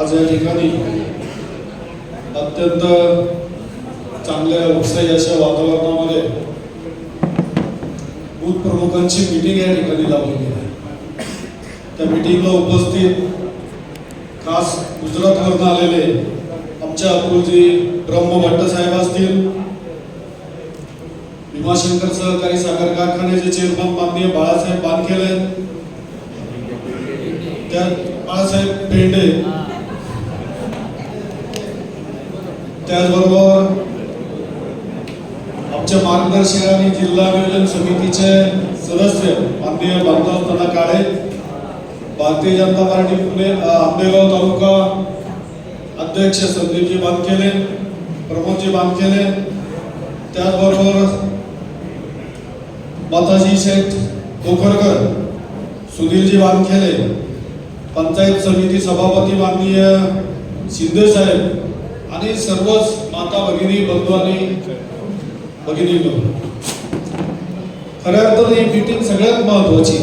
आज या ठिकाणी अत्यंत चांगल्या उत्साही अशा वातावरणामध्ये बूथ प्रमुखांची मीटिंग या ठिकाणी लावलेली आहे. त्या मिटिंगला उपस्थित खास गुजरातवरून आलेले आमच्या अतुलजी ब्रह्म भट्ट साहेब असतील भीमाशंकर सहकारी साखर कारखान्याचे चेअरमन माननीय बाळासाहेब बानखेले त्या बाळासाहेब पेंडे त्याचबरोबर आमच्या मार्गदर्शक आणि जिल्हा नियोजन समितीचे सदस्य माननीय बाबुराव काळे भारतीय जनता पार्टी पुणे आंबेगाव तालुका अध्यक्ष संदीपजी बांधकेले प्रमोदजी बांधकेले त्याचबरोबर माताजी शेठ कोकरकर सुधीरजी वानखेले पंचायत समिती सभापती माननीय शिंदे साहेब आणि सर्वच माता भगिनी बंधू भगिनी खऱ्या अर्थानं ही मीटिंग सगळ्यात महत्वाची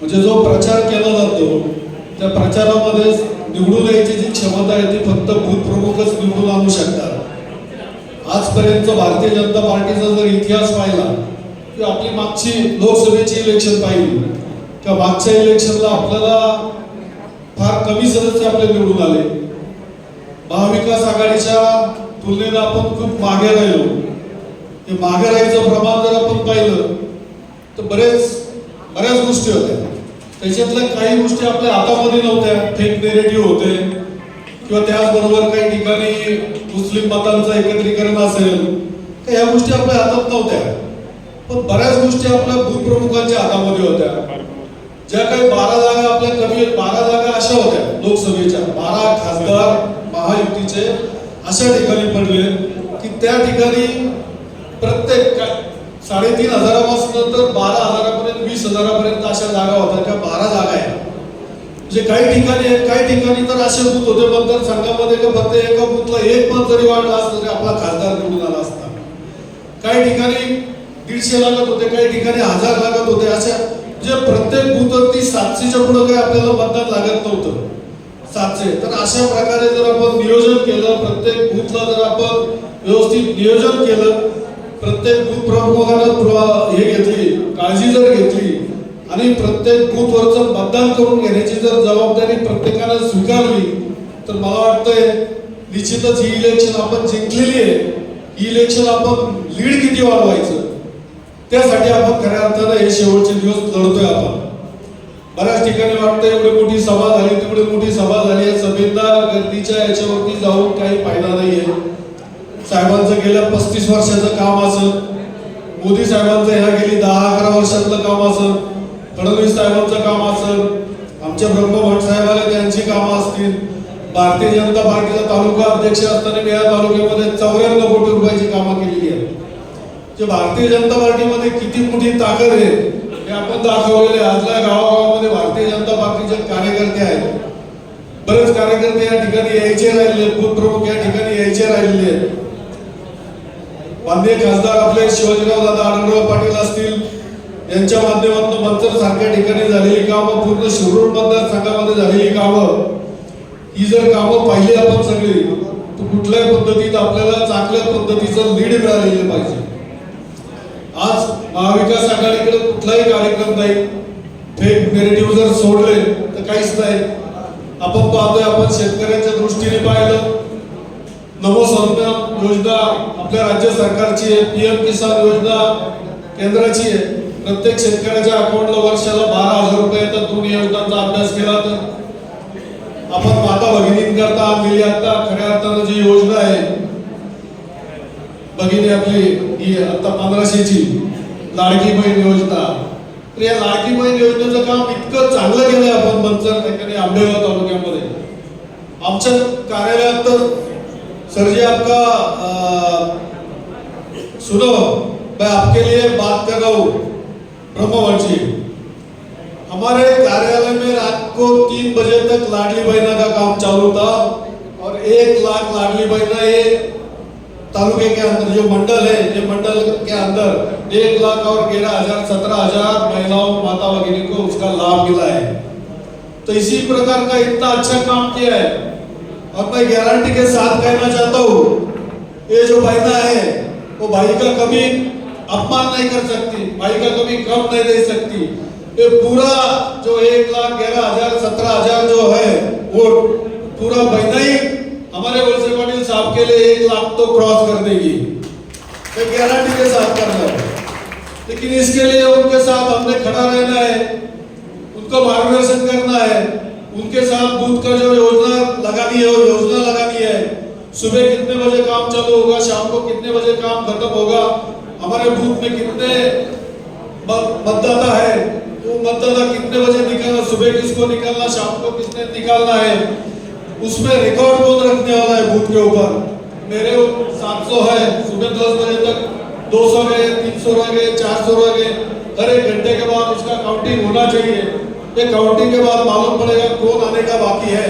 म्हणजे जो प्रचार केला जातो त्या प्रचारामध्ये निवडून यायची जी क्षमता आहे ती फक्त भूतप्रमुखच निवडून आणू शकतात. आजपर्यंत भारतीय जनता पार्टीचा जर इतिहास पाहिला किंवा आपली मागची लोकसभेची इलेक्शन पाहिली किंवा मागच्या इलेक्शनला आपल्याला फार कमी सदस्य आपले निवडून आले. महाविकास आघाडीच्या तुलनेत आपण खूप मागे राहिलो. हे मागे राहायचं प्रमाण जर आपण पाहिलं तर बरेच बऱ्याच गोष्टी होत्या. त्याच्यातल्या काही गोष्टी आपल्या हातामध्ये नव्हत्या. फेक नेरेटिव्ह होते. किंवा त्याचबरोबर काही ठिकाणी मुस्लिम मतांचं एकत्रीकरण असेल तर ह्या गोष्टी आपल्या हातात नव्हत्या. पण बऱ्याच गोष्टी आपल्या भूप्रमुखांच्या हातामध्ये होत्या. ज्या काही बारा जागा आपल्या कमी आहेत बारा जागा अशा होत्या लोकसभेच्या. बारा खासदार महायुतीचे अशा ठिकाणी पडले की त्या ठिकाणी प्रत्येक साडेतीन हजारापासून तर बारा हजारापर्यंत वीस हजारापर्यंत अशा जागा होत्या त्या बारा जागा आहेत. म्हणजे काही ठिकाणी काही ठिकाणी तर असे बूथ होते मतदारसंघामध्ये का फक्त एका बूथला एक मत जरी वाढला असता तरी म्हणजे आपला खासदार निवडून आला असता. काही ठिकाणी दीडशे लागत होते काही ठिकाणी हजार लागत होते अशा जे प्रत्येक बूथवरती सातशेच्या पुढे काही आपल्याला मतदान लागत नव्हतं. सातशे. तर अशा प्रकारे जर आपण नियोजन केलं प्रत्येक बूथला जर आपण व्यवस्थित नियोजन केलं प्रत्येक बूथ प्रमुखानं हे घेतली काळजी जर घेतली आणि प्रत्येक बूथवरचं मतदान करून घेण्याची जर जबाबदारी प्रत्येकानं स्वीकारली तर मला वाटतंय निश्चितच ही इलेक्शन आपण जिंकलेली आहे. ही इलेक्शन आपण लीड किती वाढवायचं? त्यासाठी आपण खऱ्या अर्थानं हे शेवटचे दिवस लढतोय आपण. बऱ्याच ठिकाणी वाटतं एवढी मोठी सभा झाली तेवढी मोठी सभा झाली आहे. सभेला गर्दीच्या याच्यावरती जाऊन काही फायदा नाहीये. साहेबांचं गेल्या पस्तीस वर्षाचं काम असं. मोदी साहेबांचं ह्या गेली दहा अकरा वर्षातलं काम असं. फडणवीस साहेबांचं काम असं. आमच्या ब्रह्मभट साहेबाला आले त्यांची कामं असतील. भारतीय जनता पार्टीचा तालुका अध्यक्ष असताना मी या तालुक्यामध्ये चौऱ्याण्णव कोटी रुपयाची कामं केलेली आहेत. जे भारतीय जनता पार्टीमध्ये किती मोठी ताकद आहे आपण दाखवलेले आजल्या गावागावामध्ये भारतीय जनता पार्टीचे कार्यकर्ते आहेत. बरेच कार्यकर्ते या ठिकाणी यायचे राहिले बूथ प्रमुख या ठिकाणी यायचे राहिलेले आहेत माननीय खासदार आपले शिवाजीराव दादा आनंदराव पाटील असतील यांच्या माध्यमातून मंचर सारख्या ठिकाणी झालेली कामं पूर्ण शिरूर मतदारसंघामध्ये झालेली कामं ही जर कामं पाहिली आपण सगळी तर कुठल्याही पद्धतीत आपल्याला चांगल्या पद्धतीचं लीड मिळालेलं पाहिजे. आज महाविकास आघाडीकडे कुठलाही कार्यक्रम नाही. फेक नेरेटिव्ह जर सोडले तर काहीच नाही. आपण पाहतोय आपण शेतकऱ्यांच्या दृष्टीने पाहिलं. नमो योजना आपल्या राज्य सरकारची आहे पीएम किसान योजना केंद्राची आहे. प्रत्येक शेतकऱ्याच्या अकाउंटला वर्षाला बारा हजार रुपये येतात. दोन्ही योजनांचा अभ्यास केला तर. आपण माता भगिनींकरता आणलेली आता खऱ्या अर्थानं जी योजना आहे भगिनी आपली ही आता पंधराशेची. लाडकी बहीण योजना. तर या लाडकी बहीण योजनेचं काम इतकं चांगलं केलंय आपण मंचर ठिकाणी आंबेगाव तालुक्यामध्ये. आमच्या कार्यालयात तर सरजी आपका सुनो मैं आपके लिए बात कर रहा हूँ ब्रह्मवंशी हमारे कार्यालय में रात को तीन बजे तक लाडली बहना का काम चालू था और एक लाख लाडली बहना ये तालुके के अंदर जो मंडल है ये मंडल के अंदर एक लाख और ग्यारह हज़ार, सत्रह हज़ार महिलाओं माता भगिनी को उसका लाभ मिला है। तो इसी प्रकार का इतना अच्छा काम किया है। और मैं गारंटी के साथ कहना चाहता हूँ, ये जो बहना है, वो भाई का कभी अपमान नहीं कर सकती, भाई का कभी कम नहीं दे सकती। ये पूरा जो एक लाख ग्यारह हज़ार, सत्रह हज़ार जो है, वो पूरा बहना ही हमारे वलसे पाटिल साहब के लिए एक लाख तो क्रॉस कर देगी। मैं गारंटी के साथ कर रहा हूँ। लेकिन इसके लिए उनके साथ हमने खड़ा रहना है, उनको मार्गदर्शन करना है, उनके साथ बूथ का जो योजना लगानी है वो योजना लगानी है, सुबह कितने बजे काम चालू होगा, शाम को कितने बजे काम खत्म होगा, हमारे बूथ में कितने मतदाता है, वो मतदाता कितने बजे निकलना सुबह किसको निकलना, शाम को किसने निकालना है उसमें रिकॉर्ड कौन रखने वाला है बूथ के ऊपर। मेरे 700 है, सुबह 10 बजे तक 200 गए 300 रह गए 400 रह गए। हर एक घंटे के बाद उसका काउंटिंग होना चाहिए। ये काउंटिंग के बाद मालूम पड़ेगा कौन आने का बाकी है।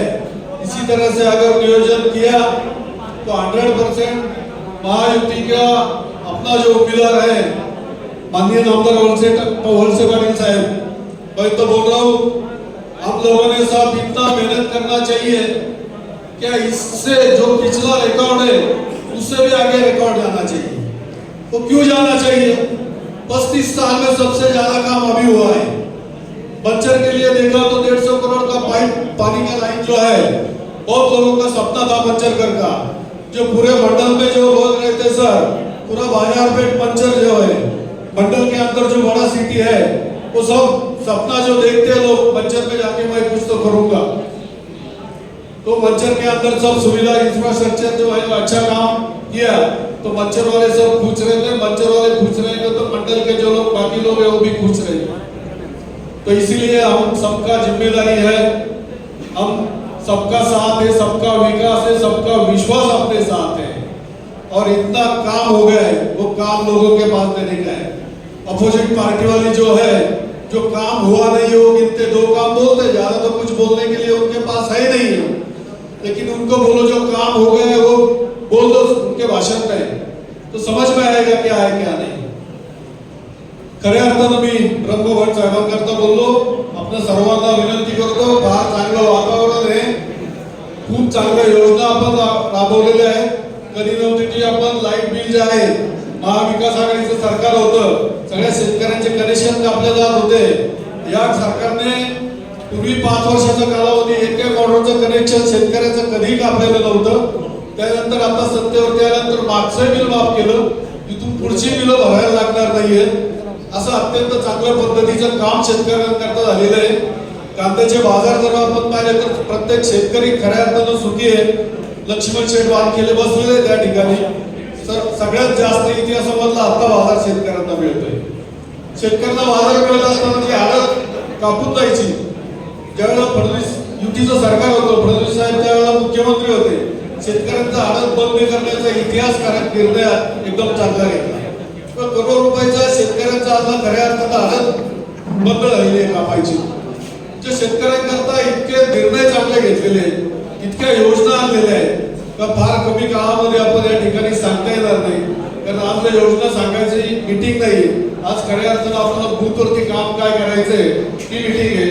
इसी तरह से अगर नियोजन किया तो 100 परसेंट महायुति का अपना जो उम्मीदवार है, माननीय नामदार वलसे वलसे साहब। मैं तो बोल रहा हूँ हम लोगों ने सब इतना मेहनत करना चाहिए। क्या इससे जो पिछला रिकॉर्ड है उससे भी आगे रिकॉर्ड जाना चाहिए। वो क्यों जाना चाहिए? पच्चीस साल में सबसे ज़्यादा काम अभी हुआ है। बच्चर के लिए देखा तो डेढ़ सौ करोड़ का पाइप, पानी का लाइन जो है, बहुत लोगों का सपना था पंचरकर का। जो पूरे मंडल में जो लोग रहते सर, पूरा बाज़ार पेट पंचर जो है, मंडल के अंदर जो बड़ा सिटी है वो सब सपना जो देखते हैं लोग, मंचर में जाके मैं कुछ तो करूँगा। तो मंचर के अंदर सब सुविधा इंफ्रास्ट्रक्चर जो है अच्छा काम किया। तो मंचर वाले सब पूछ रहे थे मंचर वाले पूछ रहे थे तो मंडल के जो लोग, बाकी लोग है, वो भी पूछ रहे तो इसीलिए हम सबका ज़िम्मेदारी है। हम सबका साथ है, सबका विकास है, सबका विश्वास अपने साथ है। और इतना काम हो गया है, वो काम लोगों के पास देने का है। अपोजिट पार्टी वाली जो है जो काम हुआ नहीं हो गिनते दो काम बोलते ज़्यादा तो कुछ बोलने के लिए उनके पास है नहीं है। लेकिन उनको बोलो, जो काम हो है, वो बोल दो उनके भाषण में। तो समझ में आएगा क्या है, क्या नहीं। खऱ्या अर्थानं मी ब्रह्मभट साहेबांकरता बोललो आपल्या सर्वांना विनंती करतो फार चांगलं वातावरण आहे खूप चांगल्या योजना रा- राबवलेल्या आहेत कधी नव्हती की आपण लाईट बिल जे महाविकास आघाडीचं सरकार होतं सगळ्या शेतकऱ्यांचे कनेक्शन कापले जात होते. या सरकारने पूर्वी पाच वर्षाचा कालावधी एक एक ऑर्डरचं कनेक्शन शेतकऱ्याचं कधी कापलेलं नव्हतं. त्यानंतर आता सत्तेवरती आल्यानंतर मागचं बिल माफ केलं. इथून पुढची बिलं भरायला लागणार नाहीये. असं अत्यंत चांगल्या पद्धतीचं काम शेतकऱ्यांकरता झालेलं आहे. कांद्याचे बाजार जर आपण पाहिले तर प्रत्येक शेतकरी खऱ्या अर्थानं सुखी आहे. लक्ष्मण शेठ केले बसलेले त्या ठिकाणी. तर सगळ्यात जास्त इतिहासामधला आता बाजार शेतकऱ्यांना मिळतोय. शेतकऱ्यांना बाजार मिळत असताना जी म्हणजे हालत कापून जायची ज्यावेळेला फडणवीस युतीचं सरकार होतं फडणवीस साहेब त्यावेळेला मुख्यमंत्री होते. शेतकऱ्यांचा आडत बंद करण्याचा इतिहास करा- निर्णय एकदम चांगला घेतला. तर करोड रुपयाचा शेतकऱ्यांचा आज खऱ्या अर्थानं आडत बंद राहिले आहे कापायची जे शेतकऱ्यांकरता इतके निर्णय चांगले घेतलेले इतक्या योजना आणलेल्या आहेत का फार कमी काळामध्ये आपण या ठिकाणी सांगता येणार नाही. कारण आज योजना सांगायची मीटिंग नाही. आज खऱ्या अर्थानं आपल्याला बूथवरती काम काय करायचंय ती मिटिंग आहे.